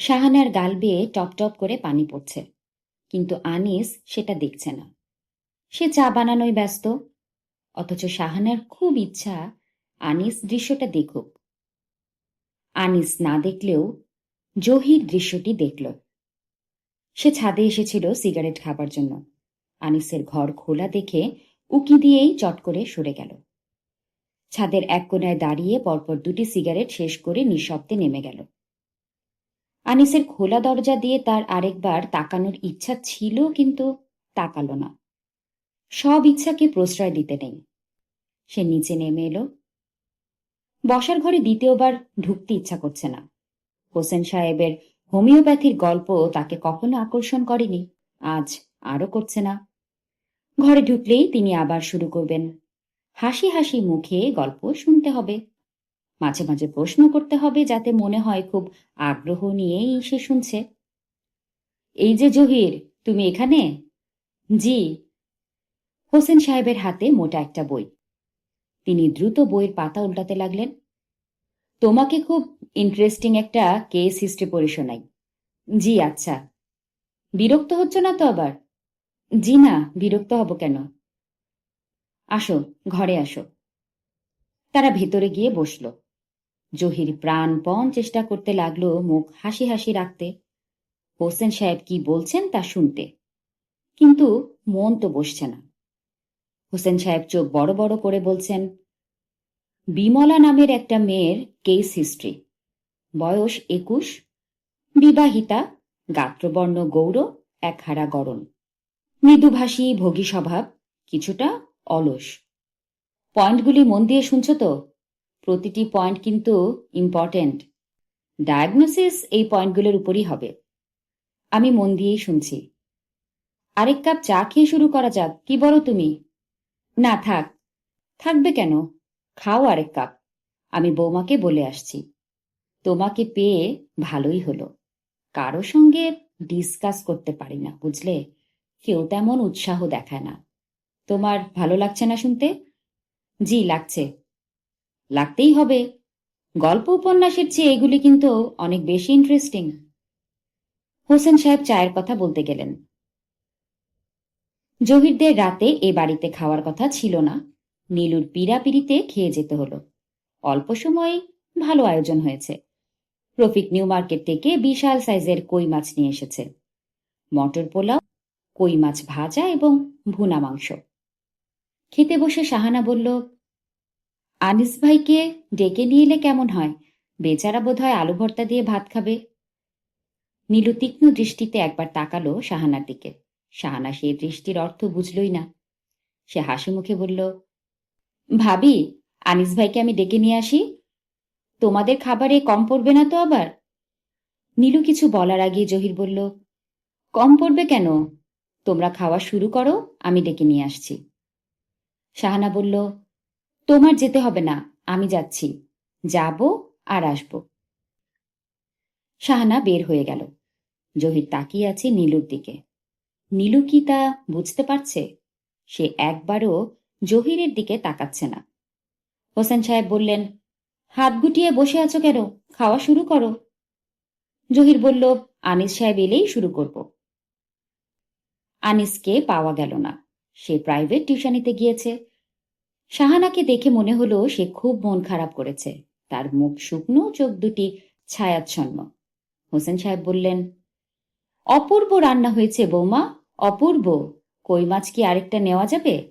শাহানার গাল বেয়ে top top করে পানি পড়ছে। কিন্তু আনিস সেটা দেখছে না। সে চা বানানোয় ব্যস্ত। অথচ শাহানার খুব ইচ্ছা আনিস দৃশ্যটা দেখুক। আনিস না দেখলেও জহির দৃশ্যটি দেখল। সে ছাদে এসেছিল সিগারেট খাবার জন্য। আনিসের ঘর খোলা দেখে উকি দিয়েই চট করে সরে গেল। ছাদের এক কোনায় দাঁড়িয়ে পরপর দুটি সিগারেট শেষ করে নিঃশব্দে নেমে গেল। আনিসের খোলা দরজা দিয়ে তার আরেকবার তাকানোর ইচ্ছা ছিল, কিন্তু তাকালো না। সব ইচ্ছাকে প্রশ্রয় দিতে নেই। সে নিচে নেমে এলো। বসার ঘরে দ্বিতীয়বার ঢুকতে ইচ্ছা করছে না। হোসেন সাহেবের হোমিওপ্যাথির গল্প তাকে কখনো আকর্ষণ করেনি, আজ আরও করছে না। ঘরে ঢুকলেই তিনি আবার শুরু করবেন। হাসি হাসি মুখে গল্প শুনতে হবে। মাঝে মাঝে প্রশ্ন করতে হবে যাতে মনে হয় খুব আগ্রহ নিয়েই সে শুনছে। এই যে জহির, তুমি এখানে? জি। হোসেন সাহেবের হাতে মোটা একটা বই। তিনি দ্রুত বইয়ের পাতা উল্টাতে লাগলেন। তোমাকে খুব ইন্টারেস্টিং একটা কেস হিস্ট্রি পড়ে শোনাই। জি আচ্ছা। বিরক্ত হচ্ছ না তো আবার? জি না, বিরক্ত হব কেন? আসো, ঘরে আসো। তারা ভেতরে গিয়ে বসল। জহির প্রাণপণ চেষ্টা করতে লাগল মুখ হাসি হাসি রাখতে। হোসেন সাহেব কি বলছেন তা শুনতে। কিন্তু মন তো বসছে না। হোসেন সাহেব চোখ বড় বড় করে বলছেন, বিমলা নামের একটা মেয়ের কেস হিস্ট্রি। বয়স একুশ, বিবাহিতা, গাত্রবর্ণ গৌর এক হারা গরণ। মৃদুভাষী ভোগী স্বভাব কিছুটা অলস। পয়েন্টগুলি মন দিয়ে শুনছ তো? প্রতিটি পয়েন্ট কিন্তু ইম্পর্টেন্ট ডায়াগনোসিস এই পয়েন্টগুলোর উপরই হবে। আমি মন দিয়েই শুনছি। আরেক কাপ চা খেয়ে শুরু করা যাক। কি বলো তুমি? না, থাক। থাকবে কেন? খাও আরেক কাপ। আমি বৌমাকে বলে আসছি। তোমাকে পেয়ে ভালোই হলো। কারও সঙ্গে ডিসকাস করতে পারি না, বুঝলে? কেউ তেমন উৎসাহ দেখায় না। তোমার ভালো লাগছে না শুনতে? জি, লাগছে। লাগতেই হবে। গল্প উপন্যাসের চেয়ে এগুলি কিন্তু অনেক বেশি ইন্টারেস্টিং হোসেন সাহেব চায়ের কথা বলতে গেলেন। জহিরদের রাতে এ বাড়িতে খাওয়ার কথা ছিল না। নীলুর পিড়াপিড়িতে খেয়ে যেতে হলো। অল্প সময় ভালো আয়োজন হয়েছে। রফিক নিউ মার্কেট থেকে বিশাল সাইজের কই মাছ নিয়ে এসেছে। মটর পোলাও, কই মাছ ভাজা এবং ভুনা মাংস। খেতে বসে শাহানা বলল আনিস ভাইকে ডেকে নিয়ে এলে কেমন হয়? বেচারা বোধ হয় আলু ভর্তা দিয়ে ভাত খাবে। নীলু তীক্ষ্ণ দৃষ্টিতে একবার তাকালো শাহানার দিকে। শাহানা সেই দৃষ্টির অর্থ বুঝলই না। সে হাসি মুখে বলল, ভাবি, আনিস ভাইকে আমি ডেকে নিয়ে আসি? তোমাদের খাবারে কম পড়বে না তো আবার? নীলু কিছু বলার আগে জহির বলল, কম পড়বে কেন? তোমরা খাওয়া শুরু করো, আমি ডেকে নিয়ে আসছি। শাহানা বলল তোমার যেতে হবে না, আমি যাচ্ছি। যাব আর আসব। শাহানা বের হয়ে গেল। জহির তাকিয়ে আছে নীলুর দিকে। নীলু কি তা বুঝতে পারছে? সে একবারও জহিরের দিকে তাকাচ্ছে না। হোসেন সাহেব বললেন, হাত গুটিয়ে বসে আছো কেন? খাওয়া শুরু করো। জহির বলল, আনিস সাহেব এলেই শুরু করব। আনিসকে পাওয়া গেল না। সে প্রাইভেট টিউশনিতে গিয়েছে। শাহানাকে দেখে মনে হলো সে খুব মন খারাপ করেছে। তার মুখ শুকনো, চোখ দুটি ছায়াচ্ছন্ন। হোসেন সাহেব বললেন, অপূর্ব রান্না হয়েছে বৌমা, অপূর্ব। কই মাছ কি আরেকটা নেওয়া যাবে?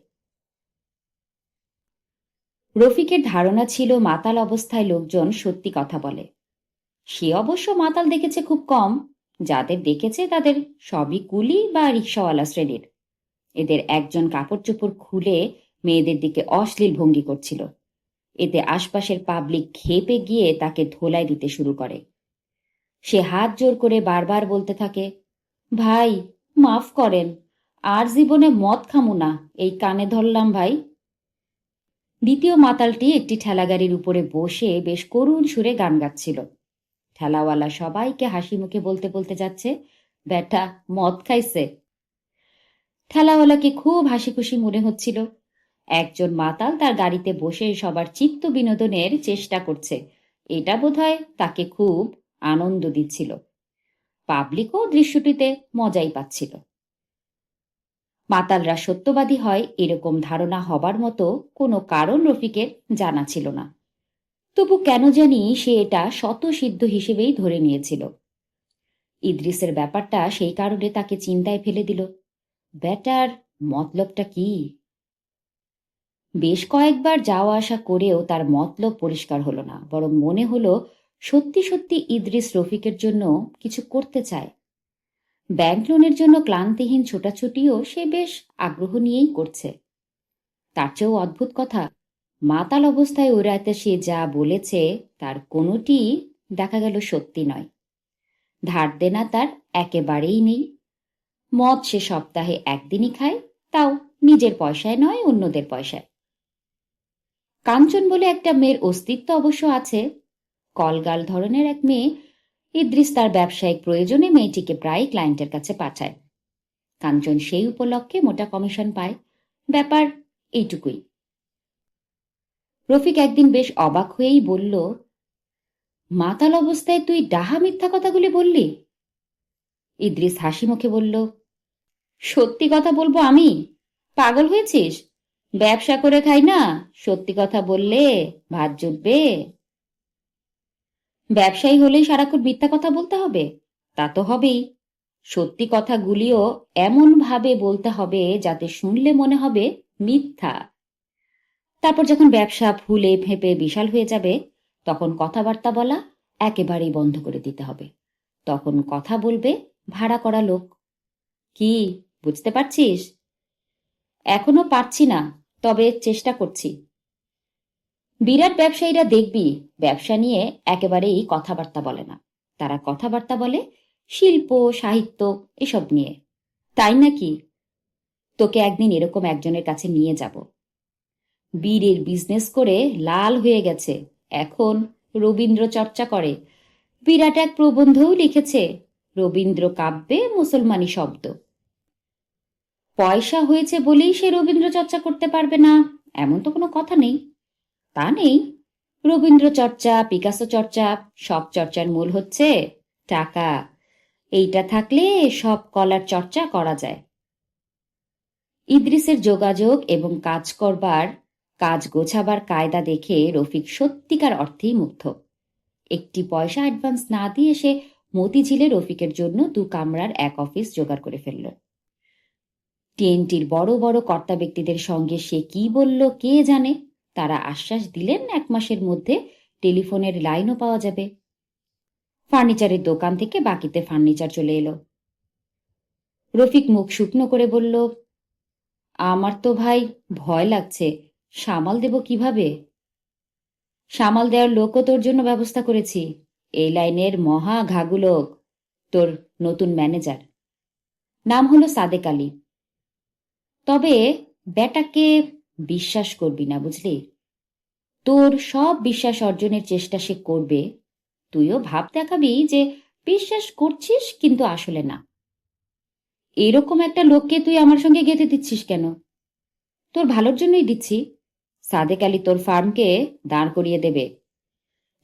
রফিকের ধারণা ছিল মাতাল অবস্থায় লোকজন সত্যি কথা বলে। সে অবশ্য মাতাল দেখেছে খুব কম। যাদের দেখেছে তাদের সবই কুলি বা রিক্সাওয়ালা শ্রেণির। এদের একজন কাপড় চোপড় খুলে মেয়েদের দিকে অশ্লীল ভঙ্গি করছিল। এতে আশপাশের পাবলিক খেপে গিয়ে তাকে ধোলাই দিতে শুরু করে। সে হাত জোর করে বারবার বলতে থাকে, ভাই, মাফ করেন, আর জীবনে মদ খামু না, এই কানে ধরলাম ভাই। দ্বিতীয় মাতালটি একটি ঠেলাগাড়ির উপরে বসে বেশ করুণ সুরে গান গাচ্ছিল। ঠেলাওয়ালা সবাইকে হাসি মুখে বলতে বলতে যাচ্ছে, ব্যাটা, মদ খাইছে। ঠেলাওয়ালাকে খুব হাসি খুশি মনে হচ্ছিল। একজন মাতাল তার গাড়িতে বসে সবার চিত্ত বিনোদনের চেষ্টা করছে। এটা বোধহয় তাকে খুব আনন্দ দিচ্ছিল। পাবলিকও দৃশ্যটিতে মজাই পাচ্ছিল। মাতালরা সত্যবাদী হয় এরকম ধারণা হবার মতো কোনো কারণ রফিকের জানা ছিল না। তবু কেন জানি সে এটা শতসিদ্ধ হিসেবেই ধরে নিয়েছিল। ইদ্রিসের ব্যাপারটা সেই কারণে তাকে চিন্তায় ফেলে দিল। ব্যাটার মতলবটা কি? বেশ কয়েকবার যাওয়া আসা করেও তার মতলব পরিষ্কার হলো না, বরং মনে হলো সত্যি সত্যি ইদ্রিস রফিকের জন্য কিছু করতে চায়। ব্যাংক লোনের জন্য ক্লান্তিহীন ছোটাছুটিও সে বেশ আগ্রহ নিয়েই করছে। তার চেয়েও অদ্ভুত কথা, মাতাল অবস্থায় ওই রাতে সে যা বলেছে তার কোনোটি দেখা গেল সত্যি নয়। ধার দেনা তার একেবারেই নেই। মদ সে সপ্তাহে একদিনই খায়, তাও নিজের পয়সায় নয়, অন্যদের পয়সায়। কাঞ্চন বলে একটা মেয়ের অস্তিত্ব অবশ্য আছে। কলগাল ধরনের এক মেয়ে ইদ্রিস তার ব্যবসায়িক প্রয়োজনে মেয়েটিকে প্রায় ক্লায়েন্টের কাছে পাঠায়। কাঞ্চন সেই উপলক্ষে মোটা কমিশন পায়। ব্যাপার এইটুকুই। রফিক একদিন বেশ অবাক হয়েই বলল, মাতাল অবস্থায় তুই ডাহা মিথ্যা কথাগুলি বললি? ইদ্রিস হাসি মুখে বলল, সত্যি কথা বলব আমি? পাগল হয়েছিস? ব্যবসা করে খাই না, সত্যি কথা বললে ভাত জুটবে। ব্যবসায়ী হলেই সারাক্ষণ মিথ্যা কথা বলতে হবে, তা তো হবেই। সত্যি কথাগুলিও এমন ভাবে বলতে হবে যাতে শুনলে মনে হবে মিথ্যা। তারপর যখন ব্যবসা ফুলে ফেঁপে বিশাল হয়ে যাবে, তখন কথাবার্তা বলা একেবারেই বন্ধ করে দিতে হবে। তখন কথা বলবে ভাড়া করা লোক। কি, বুঝতে পারছিস? এখনও পারছি না। তবে চেষ্টা করছি। বিরাট ব্যবসায়ীরা দেখবি, ব্যবসা নিয়ে একেবারেই কথাবার্তা বলে না। তারা কথাবার্তা বলে শিল্প, সাহিত্য এসব নিয়ে। তাই নাকি? তোকে একদিন এরকম একজনের কাছে নিয়ে যাব। বীরের বিজনেস করে লাল হয়ে গেছে। এখন রবীন্দ্র চর্চা করে। বিরাট এক প্রবন্ধও লিখেছে। রবীন্দ্র কাব্যে মুসলমানি শব্দ। পয়সা হয়েছে বলেই সে রবীন্দ্র চর্চা করতে পারবে না। এমন তো কোনো কথা নেই। তা নেই। রবীন্দ্র চর্চা পিকাসো চর্চা, সব চর্চার মূল হচ্ছে টাকা। এইটা থাকলে সব কলার চর্চা করা যায়। ইদ্রিসের যোগাযোগ এবং কাজ করবার, কাজ গোছাবার কায়দা দেখে রফিক সত্যিকার অর্থেই মুগ্ধ। একটি পয়সা অ্যাডভান্স না দিয়ে সে মতিঝিলে রফিকের জন্য দু কামরার এক অফিস জোগাড় করে ফেলল। টিএনটির বড় বড় কর্তা ব্যক্তিদের সঙ্গে সে কি বলল, কে জানে? তারা আশ্বাস দিলেন এক মাসের মধ্যে টেলিফোনের লাইনও পাওয়া যাবে। ফার্নিচারের দোকান থেকে বাকিতে ফার্নিচার চলে এলো। রফিক মুখ শুকনো করে বলল, আমার তো ভাই ভয় লাগছে। সামাল দেব কীভাবে? সামাল দেওয়ার লোকও তোর জন্য ব্যবস্থা করেছি। এই লাইনের মহা ঘাগুলোক তোর নতুন ম্যানেজার। নাম হলো সাদেক আলী। তবে বেটাকে বিশ্বাস করবি না, বুঝলি? তোর সব বিশ্বাস অর্জনের চেষ্টা সে করবে। তুইও ভাব দেখাবি যে বিশ্বাস করছিস কিন্তু আসলে না। এরকম একটা লোককে তুই আমার সঙ্গে গেঁথে দিচ্ছিস কেন? তোর ভালোর জন্যই দিচ্ছি। সাদেক আলী তোর ফার্মকে দাঁড় করিয়ে দেবে।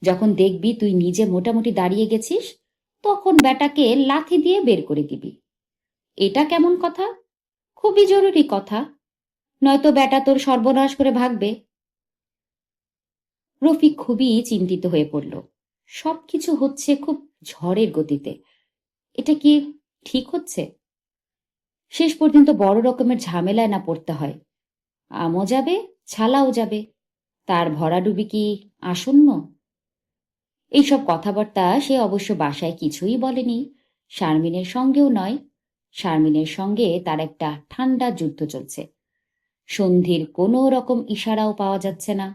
যখন দেখবি তুই নিজে মোটামুটি দাঁড়িয়ে গেছিস, তখন বেটাকে লাথি দিয়ে বের করে দিবি। এটা কেমন কথা? খুবই জরুরি কথা। নয়তো বেটা তোর সর্বনাশ করে ভাগবে। রফিক খুবই চিন্তিত হয়ে পড়ল। সবকিছু হচ্ছে খুব ঝড়ের গতিতে। এটা কি ঠিক হচ্ছে? শেষ পর্যন্ত বড় রকমের ঝামেলায় না পড়তে হয়। আমও যাবে, ছালাও যাবে। তার ভরাডুবি কি আসন্ন? এইসব কথাবার্তা সে অবশ্য বাসায় কিছুই বলেনি। শারমিনের সঙ্গেও নয়। শারমিনের সঙ্গে তার একটা ঠান্ডা যুদ্ধ চলছে। সন্ধির কোনো রকম ইশারাও পাওয়া যাচ্ছে না।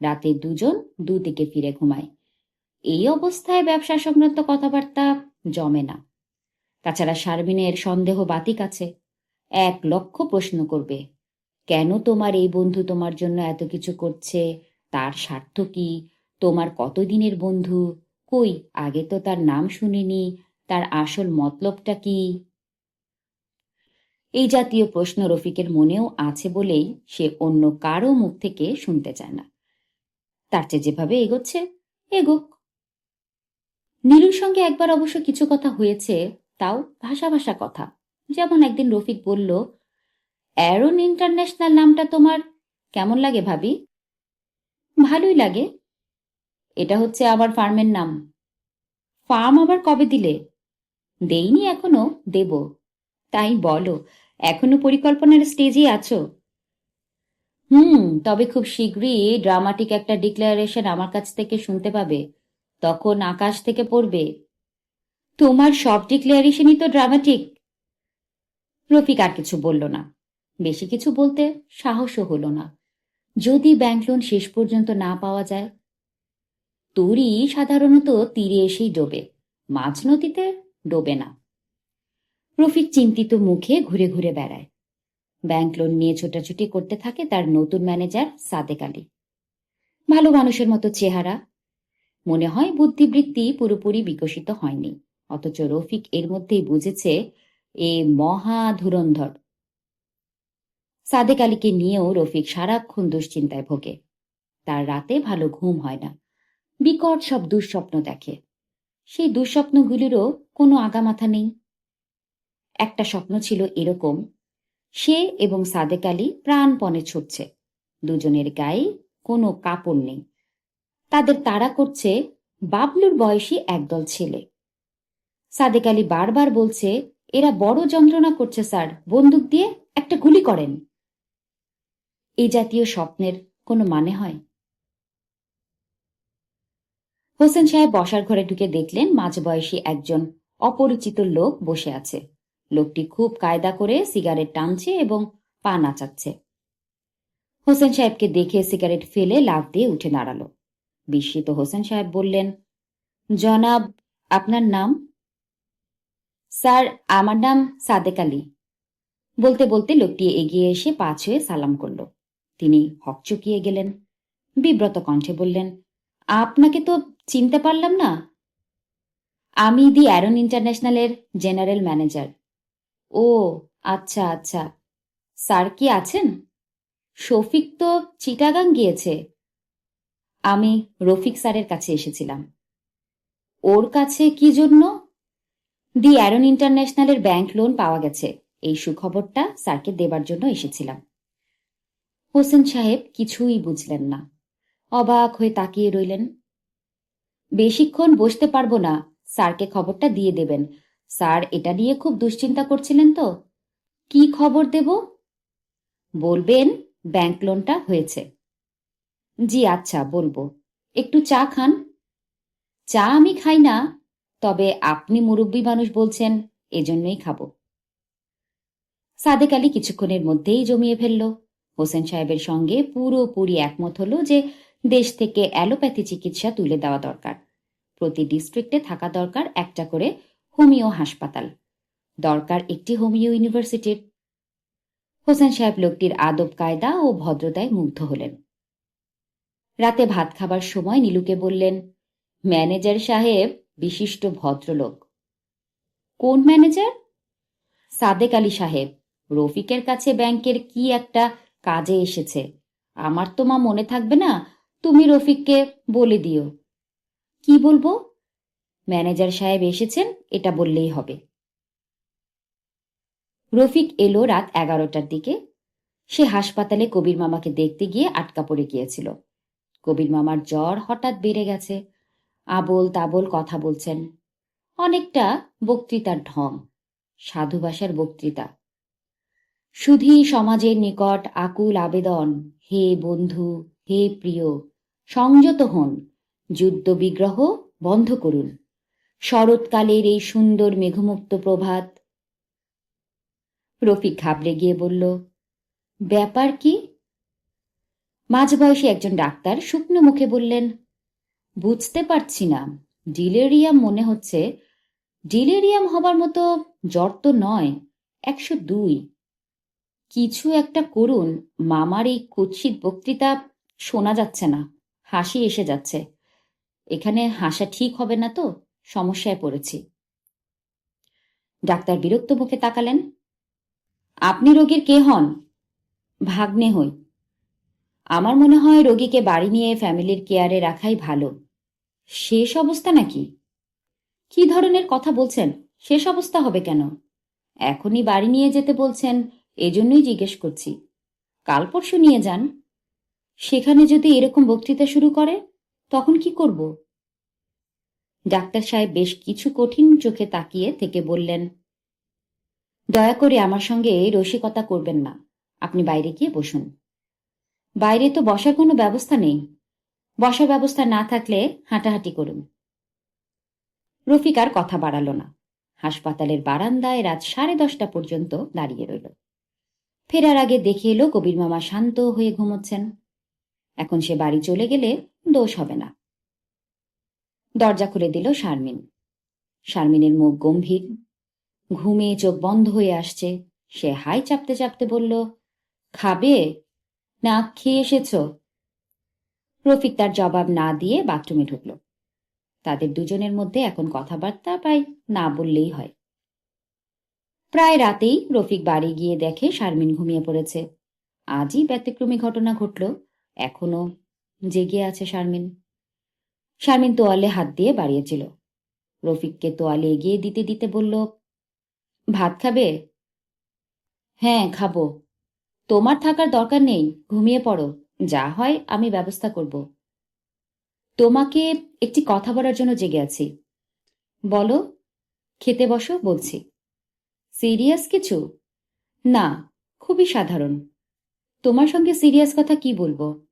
রাতে দুজন দুদিকে ফিরে ঘুমায়। এই অবস্থায় ব্যবসা সংক্রান্ত কথাবার্তা জমে না। তাছাড়া শারমিনের সন্দেহ বাতিক আছে। এক লক্ষ প্রশ্ন করবে, কেন তোমার এই বন্ধু তোমার জন্য এত কিছু করছে? তার স্বার্থ কি? তোমার কতদিনের বন্ধু? কই? আগে তো তার নাম শুনিনি। তার আসল মতলবটা কি? এই জাতীয় প্রশ্ন রফিকের মনেও আছে বলেই সে অন্য কারও মুখ থেকে শুনতে চায় না। তার চেয়ে যেভাবে এগোচ্ছে, এগোক। নীলুর সঙ্গে একবার অবশ্য কিছু কথা হয়েছে, তাও ভাষা ভাষা কথা। যেমন একদিন রফিক বলল, অ্যারন ইন্টারন্যাশনাল নামটা তোমার কেমন লাগে ভাবি? ভালোই লাগে। এটা হচ্ছে আমার ফার্মের নাম। ফার্ম আবার কবে দিলে? দেইনি এখনও, দেব। তাই বলো, এখনও পরিকল্পনার স্টেজে আছো? হুম, তবে খুব শীঘ্রই ড্রামাটিক একটা ডিক্লারেশন আমার কাছ থেকে শুনতে পাবে। তখন আকাশ থেকে পড়বে। তোমার সব ডিক্লারেশনই তো ড্রামাটিক রফিক আর কিছু বলল না। বেশি কিছু বলতে সাহসও হলো না। যদি ব্যাংক লোন শেষ পর্যন্ত না পাওয়া যায়? তরি সাধারণত তীরে এসেই ডোবে। মাঝ নদীতে ডোবে না। রফিক চিন্তিত মুখে ঘুরে ঘুরে বেড়ায়। ব্যাংক লোন নিয়ে ছোটাছুটি করতে থাকে তার নতুন ম্যানেজার সাদেক আলী। ভালো মানুষের মতো চেহারা। মনে হয় বুদ্ধিবৃত্তি পুরোপুরি বিকশিত হয়নি। অথচ রফিক এর মধ্যেই বুঝেছে, এ মহা ধুরন্ধর। সাদেক আলীকে নিয়েও রফিক সারাক্ষণ দুশ্চিন্তায় ভোগে। তার রাতে ভালো ঘুম হয় না। বিকট সব দুঃস্বপ্ন দেখে। সেই দুঃস্বপ্নগুলিরও কোনো আগামাথা নেই। একটা স্বপ্ন ছিল এরকম। সে এবং সাদেক আলী প্রাণপণে ছুটছে। দুজনের গায়ে কোনো কাপড় নেই। তাদের তাড়া করছে বাবলুর বয়সী একদল ছেলে। সাদেক আলী বারবার বলছে, এরা বড় যন্ত্রণা করছে স্যার, বন্দুক দিয়ে একটা গুলি করেন। এই জাতীয় স্বপ্নের কোনো মানে হয়? হোসেন সাহেব বসার ঘরে ঢুকে দেখলেন মাঝবয়সী একজন অপরিচিত লোক বসে আছে। লোকটি খুব কায়দা করে সিগারেট টানছে এবং পা নাচাচ্ছে। হোসেন সাহেবকে দেখে সিগারেট ফেলে লাভ দিয়ে উঠে দাঁড়াল। বিস্মিত হোসেন সাহেব বললেন, জনাব, আপনার নাম? স্যার, আমার নাম সাদেক আলী। বলতে বলতে লোকটি এগিয়ে এসে পা ছুঁয়ে সালাম করল। তিনি হকচকিয়ে গেলেন। বিব্রত কণ্ঠে বললেন, আপনাকে তো চিনতে পারলাম না? আমি দি অ্যারন ইন্টারন্যাশনালের জেনারেল ম্যানেজার। ও আচ্ছা আচ্ছা। স্যার কি আছেন? শফিক তো চিটাগাং গিয়েছে। আমি রফিক স্যারের কাছে এসেছিলাম। ওর কাছে কি জন্য? দি অ্যারন ইন্টারন্যাশনালের ব্যাংক লোন পাওয়া গেছে। এই সুখবরটা স্যারকে দেবার জন্য এসেছিলাম। হোসেন সাহেব কিছুই বুঝলেন না। অবাক হয়ে তাকিয়ে রইলেন। বেশিক্ষণ বসতে পারব না। স্যারকে খবরটা দিয়ে দেবেন। স্যার, এটা নিয়ে খুব দুশ্চিন্তা করছিলেন তো। কি খবর দেব? বলবেন, ব্যাংক লোনটা হয়েছে। জি আচ্ছা বলব। একটু চা খান। চা আমি খাই না, তবে আপনি মুরব্বী মানুষ বলছেন, এজন্যই খাব। সাদেক আলী কিছুক্ষণের মধ্যেই জমিয়ে ফেলল। হোসেন সাহেবের সঙ্গে পুরোপুরি একমত হল যে দেশ থেকে অ্যালোপ্যাথি চিকিৎসা তুলে দেওয়া দরকার। প্রতি ডিস্ট্রিক্টে থাকা দরকার একটা করে হোমিও হাসপাতাল। দরকার একটি হোমিও ইউনিভার্সিটির। হোসেন সাহেব লোকটির আদব কায়দা ও ভদ্রতায় মুগ্ধ হলেন। রাতে ভাত খাবার সময় নীলুকে বললেন, ম্যানেজার সাহেব, বিশিষ্ট ভদ্রলোক। কোন ম্যানেজার? সাদেক আলী সাহেব। রফিকের কাছে ব্যাংকের কি একটা কাজে এসেছে। আমার তো মা মনে থাকবে না, তুমি রফিককে বলে দিও। কি বলব? ম্যানেজার সাহেব এসেছেন, এটা বললেই হবে। রফিক এলো রাত এগারোটার দিকে। সে হাসপাতালে কবির মামাকে দেখতে গিয়ে আটকা পড়ে গিয়েছিল। কবির মামার জ্বর হঠাৎ বেড়ে গেছে। আবোল তাবোল কথা বলছেন। অনেকটা বক্তৃতার ঢং সাধুভাষার বক্তৃতা। শুধু সমাজের নিকট আকুল আবেদন, হে বন্ধু, হে প্রিয়, সংযত হন, যুদ্ধ বিগ্রহ বন্ধ করুন। শরৎকালের এই সুন্দর মেঘমুক্ত প্রভাত। রফিক ঘাবড়ে গিয়ে বলল, ব্যাপার কি? মাঝবয়সী একজন ডাক্তার শুকনো মুখে বললেন, বুঝতে পারছি না। ডিলেরিয়াম মনে হচ্ছে, ডিলেরিয়াম হবার মতো জ্বর তো নয়, একশো দুই। কিছু একটা করুন, মামার এই কুৎসিত বক্তৃতা শোনা যাচ্ছে না, হাসি এসে যাচ্ছে। এখানে হাসা ঠিক হবে না তো? সমস্যায় পড়েছি। ডাক্তার বিরক্ত মুখে তাকালেন। আপনি রোগীর কে হন? ভাগ্নে হই। আমার মনে হয় রোগীকে বাড়ি নিয়ে ফ্যামিলির কেয়ারে রাখাই ভালো। শেষ অবস্থা নাকি? কি ধরনের কথা বলছেন? শেষ অবস্থা হবে কেন? এখনই বাড়ি নিয়ে যেতে বলছেন, এজন্যই জিজ্ঞেস করছি। কাল পরশু নিয়ে যান। সেখানে যদি এরকম বক্তৃতা শুরু করে, তখন কি করব? ডাক্তার সাহেব বেশ কিছু কঠিন চোখে তাকিয়ে থেকে বললেন, দয়া করে আমার সঙ্গে রসিকতা করবেন না। আপনি বাইরে গিয়ে বসুন। বাইরে তো বসার কোনো ব্যবস্থা নেই। বসার ব্যবস্থা না থাকলে হাঁটাহাঁটি করুন। রফিক আর কথা বাড়াল না। হাসপাতালের বারান্দায় রাত সাড়ে দশটা পর্যন্ত দাঁড়িয়ে রইল। ফেরার আগে দেখে এলো কবির মামা শান্ত হয়ে ঘুমোচ্ছেন। এখন সে বাড়ি চলে গেলে দোষ হবে না। দরজা খুলে দিল শারমিন। শারমিনের মুখ গম্ভীর। ঘুমে চোখ বন্ধ হয়ে আসছে। সে হাই চাপতে চাপতে বলল, খাবে? না, খেয়ে এসেছ? রফিক তার জবাব না দিয়ে বাথরুমে ঢুকল। তাদের দুজনের মধ্যে এখন কথাবার্তা প্রায় না বললেই হয়। প্রায় রাতেই রফিক বাড়ি গিয়ে দেখে শারমিন ঘুমিয়ে পড়েছে। আজই ব্যতিক্রমী ঘটনা ঘটল। এখনও জেগে আছে শারমিন। শারমিন তোয়ালে হাত দিয়ে বাড়িয়েছিল। রফিককে তোয়ালে এগিয়ে দিতে দিতে বলল, ভাত খাবে? হ্যাঁ খাব। তোমার থাকার দরকার নেই, ঘুমিয়ে পড়ো। যা হয় আমি ব্যবস্থা করব। তোমাকে একটি কথা বলার জন্য জেগে আছি। বলো, খেতে বসো, বলছি। সিরিয়াস কিছু? না, খুবই সাধারণ। তোমার সঙ্গে সিরিয়াস কথা কি বলব?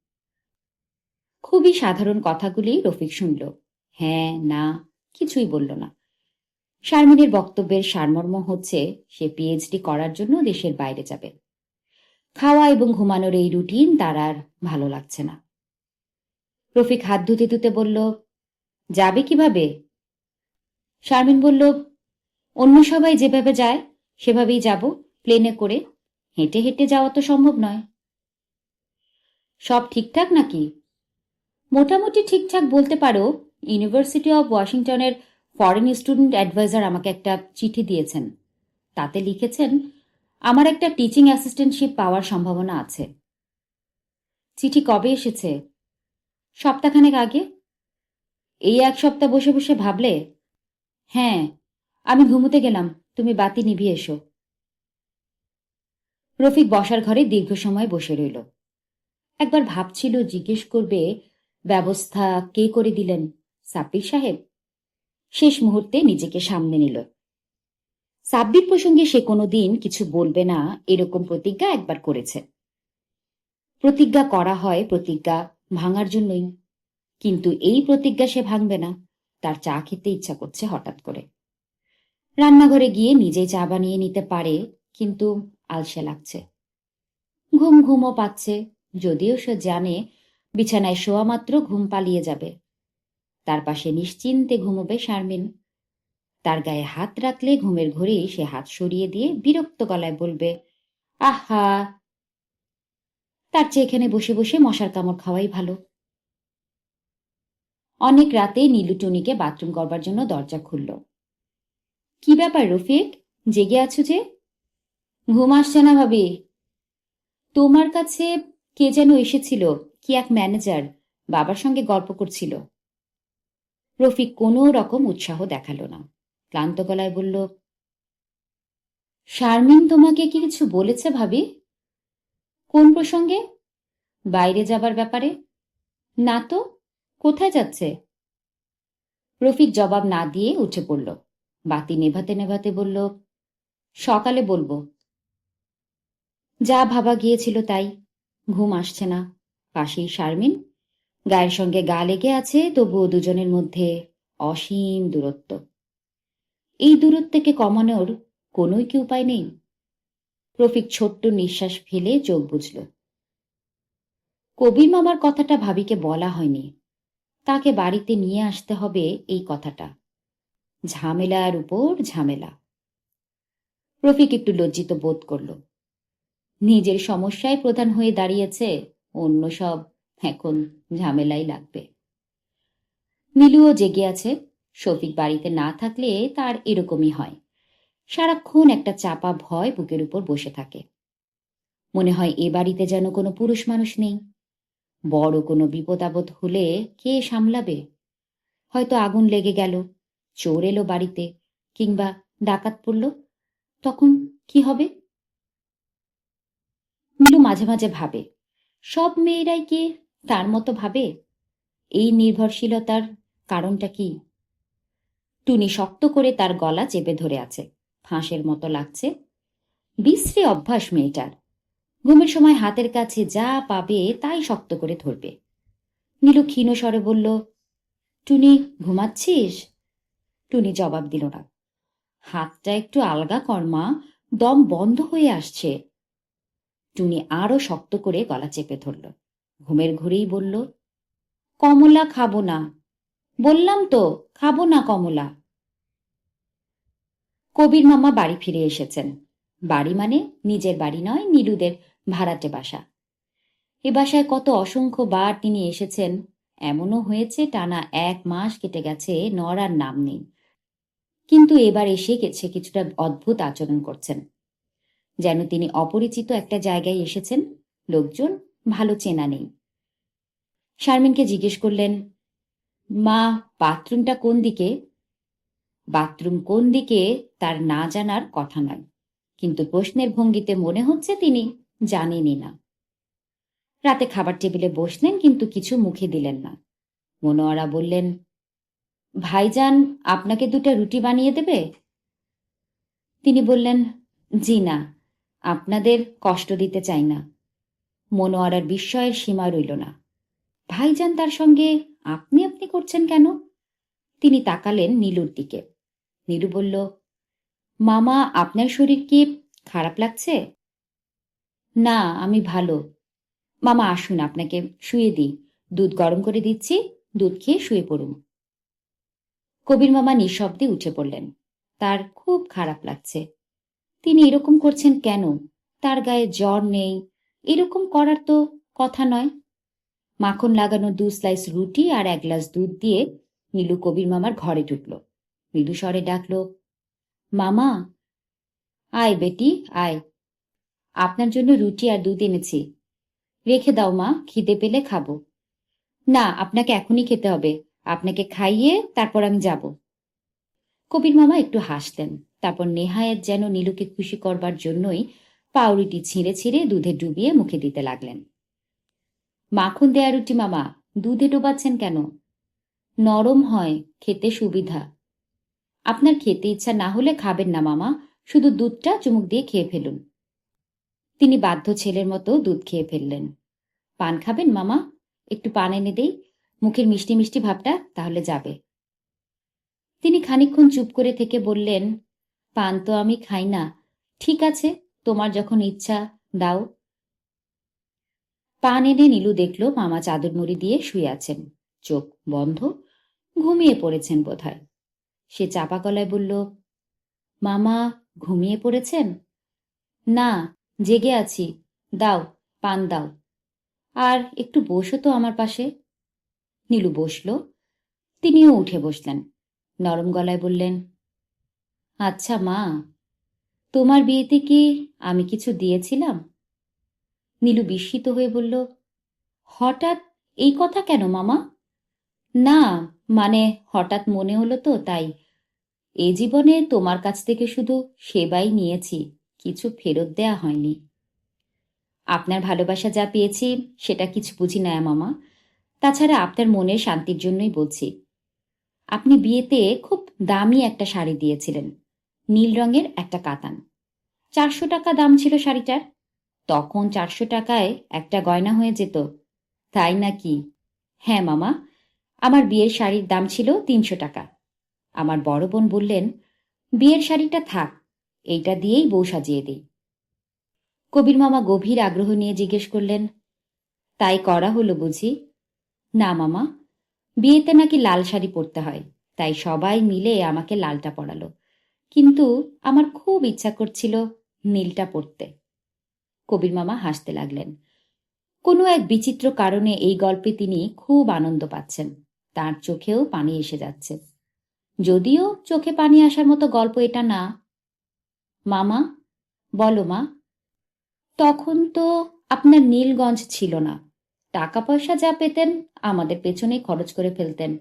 খুবই সাধারণ কথাগুলি রফিক শুনল। হ্যাঁ না, কিছুই বলল না। শারমিনের বক্তব্যের সারমর্ম হচ্ছে, সে পিএইচডি করার জন্য দেশের বাইরে যাবে। খাওয়া এবং ঘুমানোর এই রুটিন তার আর ভালো লাগছে না। রফিক হাত ধুতে ধুতে বলল, যাবে কীভাবে? শারমিন বলল, অন্য সবাই যেভাবে যায়, সেভাবেই যাব, প্লেনে করে। হেঁটে হেঁটে যাওয়া তো সম্ভব নয়। সব ঠিকঠাক নাকি? মোটামুটি ঠিকঠাক বলতে পারো ইউনিভার্সিটি অব ওয়াশিংটনের ফরেন স্টুডেন্ট অ্যাডভাইজার আমাকে একটা চিঠি দিয়েছেন। তাতে লিখেছেন, আমার একটা টিচিং অ্যাসিস্ট্যান্টশিপ পাওয়ার সম্ভাবনা আছে। চিঠি কবে এসেছে? সপ্তাহখানেক আগে? এই এক সপ্তাহ বসে বসে ভাবলে হ্যাঁ আমি ঘুমোতে গেলাম, তুমি বাতি নিভিয়ে এসো। রফিক বসার ঘরে দীর্ঘ সময় বসে রইল। একবার ভাবছিল, জিজ্ঞেস করবে ব্যবস্থা কে করে দিলেন? সাব্বির সাহেব। শেষ মুহূর্তে নিজেকে সামনে নিল। সাব্বির প্রসঙ্গে সে কোনোদিন কিছু বলবে না, এরকম প্রতিজ্ঞা একবার করেছে। প্রতিজ্ঞা করা হয়, প্রতিজ্ঞা ভাঙার জন্যই। কিন্তু এই প্রতিজ্ঞা সে ভাঙবে না। তার চা খেতে ইচ্ছা করছে হঠাৎ করে। রান্নাঘরে গিয়ে নিজেই চা বানিয়ে নিতে পারে, কিন্তু আলসে লাগছে। ঘুম ঘুমও পাচ্ছে, যদিও সে জানে বিছানায় শোয়া মাত্র ঘুম পালিয়ে যাবে। তার পাশে নিশ্চিন্তে ঘুমোবে শারমিন। তার গায়ে হাত রাখলে ঘুমের ঘরেই সে হাত সরিয়ে দিয়ে বিরক্ত গলায় বলবে, আহা! তার চেয়ে এখানে বসে বসে মশার কামড় খাওয়াই ভালো। অনেক রাতে নীলু টুনিকে বাথরুম করবার জন্য দরজা খুলল। কি ব্যাপার রফিক? জেগে আছো যে? ঘুম আসছে না ভাবি। তোমার কাছে কে যেন এসেছিল? কি এক ম্যানেজার বাবার সঙ্গে গল্প করছিল। রফিক কোনো রকম উৎসাহ দেখাল না। ক্লান্ত গলায় বলল, শারমিন তোমাকে কি কিছু বলেছে ভাবি? কোন প্রসঙ্গে? বাইরে যাবার ব্যাপারে? না তো, কোথায় যাচ্ছে? রফিক জবাব না দিয়ে উঠে পড়ল। বাতি নেভাতে নেভাতে বলল, সকালে বলব। যা ভাবা গিয়েছিল তাই, ঘুম আসছে না। পাশেই শারমিন। গায়ের সঙ্গে গা লেগে আছে, তবুও দুজনের মধ্যে অসীম দূরত্ব। এই দূরত্বকে কমানোর কোনোই কি উপায় নেই? রফিক ছোট্ট নিঃশ্বাস ফেলে চোখ বুঝল কবির মামার কথাটা ভাবিকে বলা হয়নি। তাকে বাড়িতে নিয়ে আসতে হবে এই কথাটা। ঝামেলার উপর ঝামেলা। রফিক একটু লজ্জিত বোধ করল। নিজের সমস্যায় প্রধান হয়ে দাঁড়িয়েছে অন্য সব এখন ঝামেলাই লাগবে। নীলুও জেগে আছে। শফিক বাড়িতে না থাকলে তার এরকমই হয়। সারাক্ষণ একটা চাপা ভয় বুকের উপর বসে থাকে। মনে হয় এ বাড়িতে যেন কোনো পুরুষ মানুষ নেই। বড় কোনো বিপদ আপদ হলে কে সামলাবে? হয়তো আগুন লেগে গেল, চোর এলো বাড়িতে, কিংবা ডাকাত পড়ল। তখন কি হবে? নীলু মাঝে মাঝে ভাবে সব মেয়েরাই কি তার মতো ভাবে? এই নির্ভরশীলতার কারণটা কি? টুনি শক্ত করে তার গলা চেপে ধরে আছে। ফাঁসের মতো লাগছে। বিশ্রী অভ্যাস মেয়েটার। ঘুমের সময় হাতের কাছে যা পাবে তাই শক্ত করে ধরবে। নীলু ক্ষীণ স্বরে বলল, টুনি, ঘুমাচ্ছিস? টুনি জবাব দিল না। হাতটা একটু আলগা কর্মা দম বন্ধ হয়ে আসছে। টুনি আরও শক্ত করে গলা চেপে ধরল। ঘুমের ঘুরেই বলল, কমলা খাব না। বললাম তো, খাব না কমলা। কবির মামা বাড়ি ফিরে এসেছেন। বাড়ি মানে নিজের বাড়ি নয়, নীলুদের ভাড়াটে বাসা। এ বাসায় কত অসংখ্য বার তিনি এসেছেন, এমনও হয়েছে টানা এক মাস কেটে গেছে, নড়ার নাম নেই। কিন্তু এবার এসে গেছে কিছুটা অদ্ভুত আচরণ করছেন। যেন তিনি অপরিচিত একটা জায়গায় এসেছেন, লোকজন ভালো চেনা নেই। শারমিনকে জিজ্ঞেস করলেন, মা, বাথরুমটা কোন দিকে? বাথরুম কোন দিকে তার না জানার কথা নয়, কিন্তু প্রশ্নের ভঙ্গিতে মনে হচ্ছে তিনি জানেনই না। রাতে খাবার টেবিলে বসলেন, কিন্তু কিছু মুখে দিলেন না। মনোয়ারা বললেন, ভাইজান, আপনাকে দুটো রুটি বানিয়ে দেবে? তিনি বললেন, জি না। আপনাদের কষ্ট দিতে চাই না। মনোয়ারার বিস্ময়ের সীমা রইল না। ভাইজান তার সঙ্গে, আপনি আপনি করছেন কেন? তিনি তাকালেন নীলুর দিকে। নীলু বলল, মামা, আপনার শরীর কি খারাপ লাগছে? না, আমি ভালো। মামা, আসুন, আপনাকে শুয়ে দিই। দুধ গরম করে দিচ্ছি, দুধ খেয়ে শুয়ে পড়ুন। কবির মামা নিঃশব্দে উঠে পড়লেন। তার খুব খারাপ লাগছে। তিনি এরকম করছেন কেন? তার গায়ে জ্বর নেই। এরকম করার তো কথা নয়। মাখন লাগানো দু স্লাইস রুটি আর এক গ্লাস দুধ দিয়ে নীলু কবির মামার ঘরে ঢুকল। মৃদু স্বরে ডাকল, মামা, আয় বেটি, আয়। আপনার জন্য রুটি আর দুধ এনেছি। রেখে দাও মা, খিদে পেলে খাব। না, আপনাকে এখনই খেতে হবে। আপনাকে খাইয়ে তারপর আমি যাব। কবির মামা একটু হাসলেন। তারপর নেহায়েত যেন নীলুকে খুশি করবার জন্যই পাউরুটি ছিঁড়ে ছিঁড়ে দুধে ডুবিয়ে মুখে দিতে লাগলেন। মাখন দেয়া রুটি মামা, দুধে ডোবাচ্ছেন কেন? নরম হয়, খেতে সুবিধা। আপনার খেতে ইচ্ছা না হলে খাবেন না মামা, শুধু দুধটা চুমুক দিয়ে খেয়ে ফেলুন। তিনি বাধ্য ছেলের মতো দুধ খেয়ে ফেললেন। পান খাবেন মামা? একটু পান এনে দেই, মুখের মিষ্টি মিষ্টি ভাবটা তাহলে যাবে। তিনি খানিকক্ষণ চুপ করে থেকে বললেন পান তো আমি খাই না। ঠিক আছে, তোমার যখন ইচ্ছা, দাও। পান এনে নীলু দেখল মামা চাদর মুড়ি দিয়ে শুয়ে আছেন। চোখ বন্ধ, ঘুমিয়ে পড়েছেন বোধহয়। সে চাপা গলায় বলল, মামা, ঘুমিয়ে পড়েছেন? না, জেগে আছি। দাও, পান দাও। আর একটু বসো তো আমার পাশে। নীলু বসল। তিনিও উঠে বসলেন। নরম গলায় বললেন আচ্ছা মা। তোমার বিয়েতে কি আমি কিছু দিয়েছিলাম? নীলু বিস্মিত হয়ে বলল, হঠাৎ এই কথা কেন, মামা? না মানে হঠাৎ মনে হলো তো, তাই। এ জীবনে তোমার কাছ থেকে শুধু সেবাই নিয়েছি, কিছু ফেরত দেয়া হয়নি। আপনার ভালোবাসা যা পেয়েছি, সেটা কিছু বুঝি না, মামা। তাছাড়া আপনার মনের শান্তির জন্যই বলছি। আপনি বিয়েতে খুব দামি একটা শাড়ি দিয়েছিলেন। নীল রঙের একটা কাতান। চারশো টাকা দাম ছিল শাড়িটার। তখন চারশো টাকায় একটা গয়না হয়ে যেত। তাই নাকি? হ্যাঁ মামা, আমার বিয়ের শাড়ির দাম ছিল তিনশো টাকা। আমার বড় বোন বললেন, বিয়ের শাড়িটা থাক, এইটা দিয়েই বউ সাজিয়ে দিই কবির মামা গভীর আগ্রহ নিয়ে জিজ্ঞেস করলেন, তাই করা হলো বুঝি? না মামা, বিয়েতে নাকি লাল শাড়ি পরতে হয়, তাই সবাই মিলে আমাকে লালটা পরালো। কিন্তু আমার খুব ইচ্ছা করছিল নীলটা পড়তে। কবির মামা হাসতে লাগলেন। কোনো এক বিচিত্র কারণে এই গল্পে তিনি খুব আনন্দ পাচ্ছেন। তার চোখেও পানি এসে যাচ্ছে। যদিও চোখে পানি আসার মতো গল্প এটা না। মামা, বলো মা, তখন তো আপনার নীলগঞ্জ ছিল না। টাকা পয়সা যা পেতেন আমাদের পেছনেই খরচ করে ফেলতেন।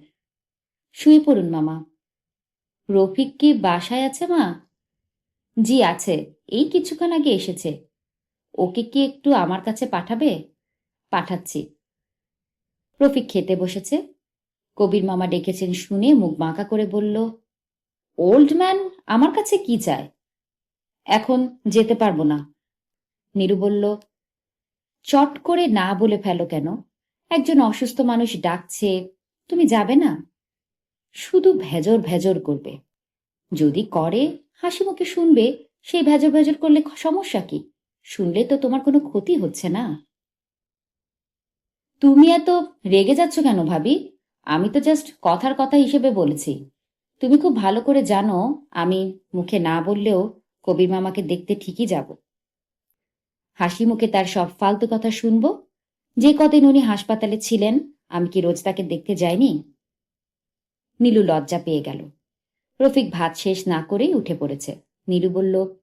শুয়ে পড়ুন মামা। রফিক কি বাসায় আছে মা? জি, আছে। এই কিছুক্ষণ আগে এসেছে। ওকে কি একটু আমার কাছে পাঠাবে? পাঠাচ্ছি। রফিক খেতে বসেছে। কবির মামা ডেকেছেন শুনে মুখ বাঁকা করে বলল ওল্ড ম্যান আমার কাছে কি চায় এখন যেতে পারব না। নীরু বলল, চট করে না বলে ফেলো কেন? একজন অসুস্থ মানুষ ডাকছে, তুমি যাবে না? শুধু ভেজর ভেজর করবে। যদি করে, হাসি মুখে শুনবে, সেই ভেজর ভেজর করলে সমস্যা কি? শুনলে তো তোমার কোনো ক্ষতি হচ্ছে না। তুমি এত রেগে যাচ্ছ কেন ভাবি? আমি তো জাস্ট কথার কথা হিসেবে বলেছি। তুমি খুব ভালো করে জানো, আমি মুখে না বললেও কবির মামাকে দেখতে ঠিকই যাব। হাসি মুখে তার সব ফালতু কথা শুনব। যে কদিন উনি হাসপাতালে ছিলেন, আমি কি রোজ তাকে দেখতে যাইনি? নীলু লজ্জা পেয়ে গেল। রফিক ভাত শেষ না করেই উঠে পড়েছে। নীলু বলল,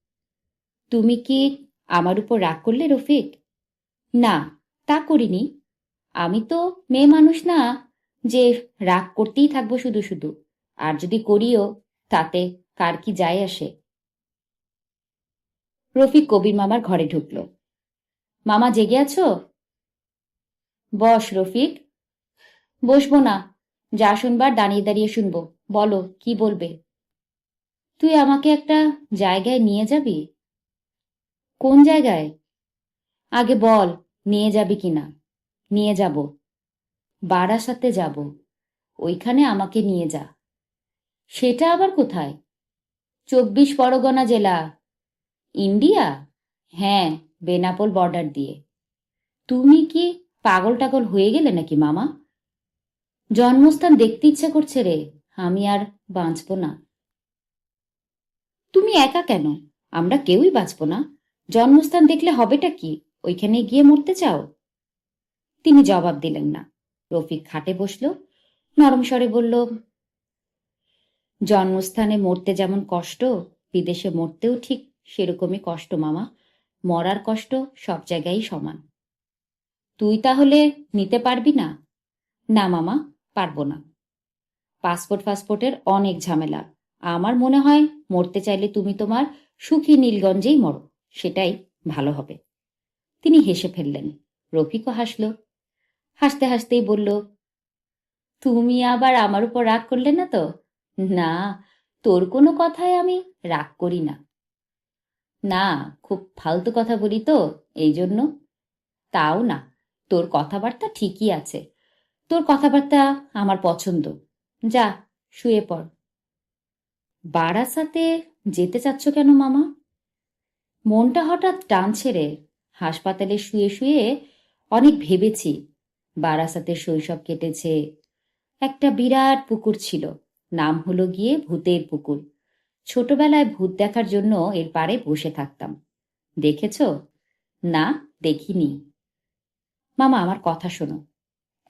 তুমি কি আমার উপর রাগ করলে রফিক? না, তা করিনি। আমি তো মেয়ে মানুষ না, যে রাগ করতেই থাকব শুধু শুধু। আর যদি করিও, তাতে কার কি যায় আসে? রফিক কবির মামার ঘরে ঢুকল। মামা জেগে আছো? বস রফিক, বসবো না। যা শুনবার দাঁড়িয়ে দাঁড়িয়ে শুনব। বলো, কি বলবে? তুই আমাকে একটা জায়গায় নিয়ে যাবি? কোন জায়গায়? আগে বল, নিয়ে যাবি কিনা নিয়ে যাব। বারাসাতে যাব। ওইখানে আমাকে নিয়ে যা। সেটা আবার কোথায়? চব্বিশ পরগনা জেলা। ইন্ডিয়া? হ্যাঁ বেনাপোল বর্ডার দিয়ে। তুমি কি পাগল টাগল হয়ে গেলে নাকি মামা? জন্মস্থান দেখতে ইচ্ছে করছে রে, আমি আর বাঁচব না। তুমি একা কেন? আমরা কেউই বাঁচব না। জন্মস্থান দেখলে হবেটা কি? ওইখানে গিয়ে মরতে চাও? তিনি জবাব দিলেন না। রফিক খাটে বসল, নরম স্বরে বলল, জন্মস্থানে মরতে যেমন কষ্ট, বিদেশে মরতেও ঠিক সেরকমই কষ্ট, মামা। মরার কষ্ট সব জায়গায় সমান। তুই তাহলে নিতে পারবি না? না, মামা। পারব না। পাসপোর্ট ফাসপোর্টের অনেক ঝামেলা। আমার মনে হয় মরতে চাইলে তুমি তোমার সুখী নীলগঞ্জেই মরো, সেটাই ভালো হবে। তিনি হেসে ফেললেন। রফিকও হাসল। হাসতে হাসতেই বলল, তুমি আবার আমার উপর রাগ করলে না তো? না, তোর কোনো কথায় আমি রাগ করি না। না, খুব ফালতু কথা বলি তো এই জন্য তাও না, তোর কথাবার্তা ঠিকই আছে। তোর কথাবার্তা আমার পছন্দ। যা, শুয়ে পড়। বারাসাতে যেতে চাচ্ছ কেন মামা? মনটা হঠাৎ টান ছেড়ে হাসপাতালে শুয়ে শুয়ে অনেক ভেবেছি। বারাসাতে শৈশব কেটেছে। একটা বিরাট পুকুর ছিল। নাম হলো গিয়ে ভূতের পুকুর। ছোটবেলায় ভূত দেখার জন্য এর পারে বসে থাকতাম। দেখেছ? না, দেখিনি। মামা, আমার কথা শোনো।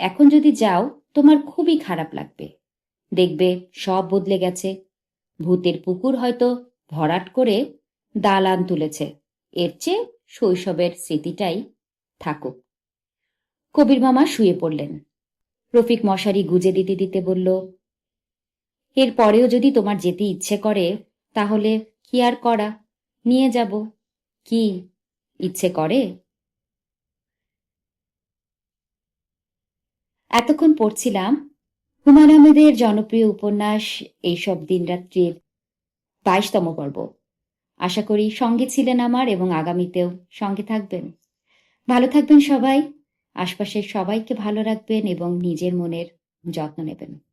এখন যদি যাও, তোমার খুবই খারাপ লাগবে। দেখবে সব বদলে গেছে। ভূতের পুকুর হয়তো ভরাট করে দালান তুলেছে। এর চেয়ে শৈশবের স্মৃতিটাই থাকুক। কবির মামা শুয়ে পড়লেন। রফিক মশারি গুজে দিতে দিতে বলল, এর পরেও যদি তোমার যেতে ইচ্ছে করে, তাহলে কি আর করা? নিয়ে যাব। কি ইচ্ছে করে? এতক্ষণ পড়ছিলাম হুমায়ুন আহমেদের জনপ্রিয় উপন্যাস এইসব দিনরাত্রির বাইশতম পর্ব। আশা করি সঙ্গে ছিলেন আমার এবং আগামীতেও সঙ্গে থাকবেন। ভালো থাকবেন সবাই, আশপাশের সবাইকে ভালো রাখবেন এবং নিজের মনের যত্ন নেবেন।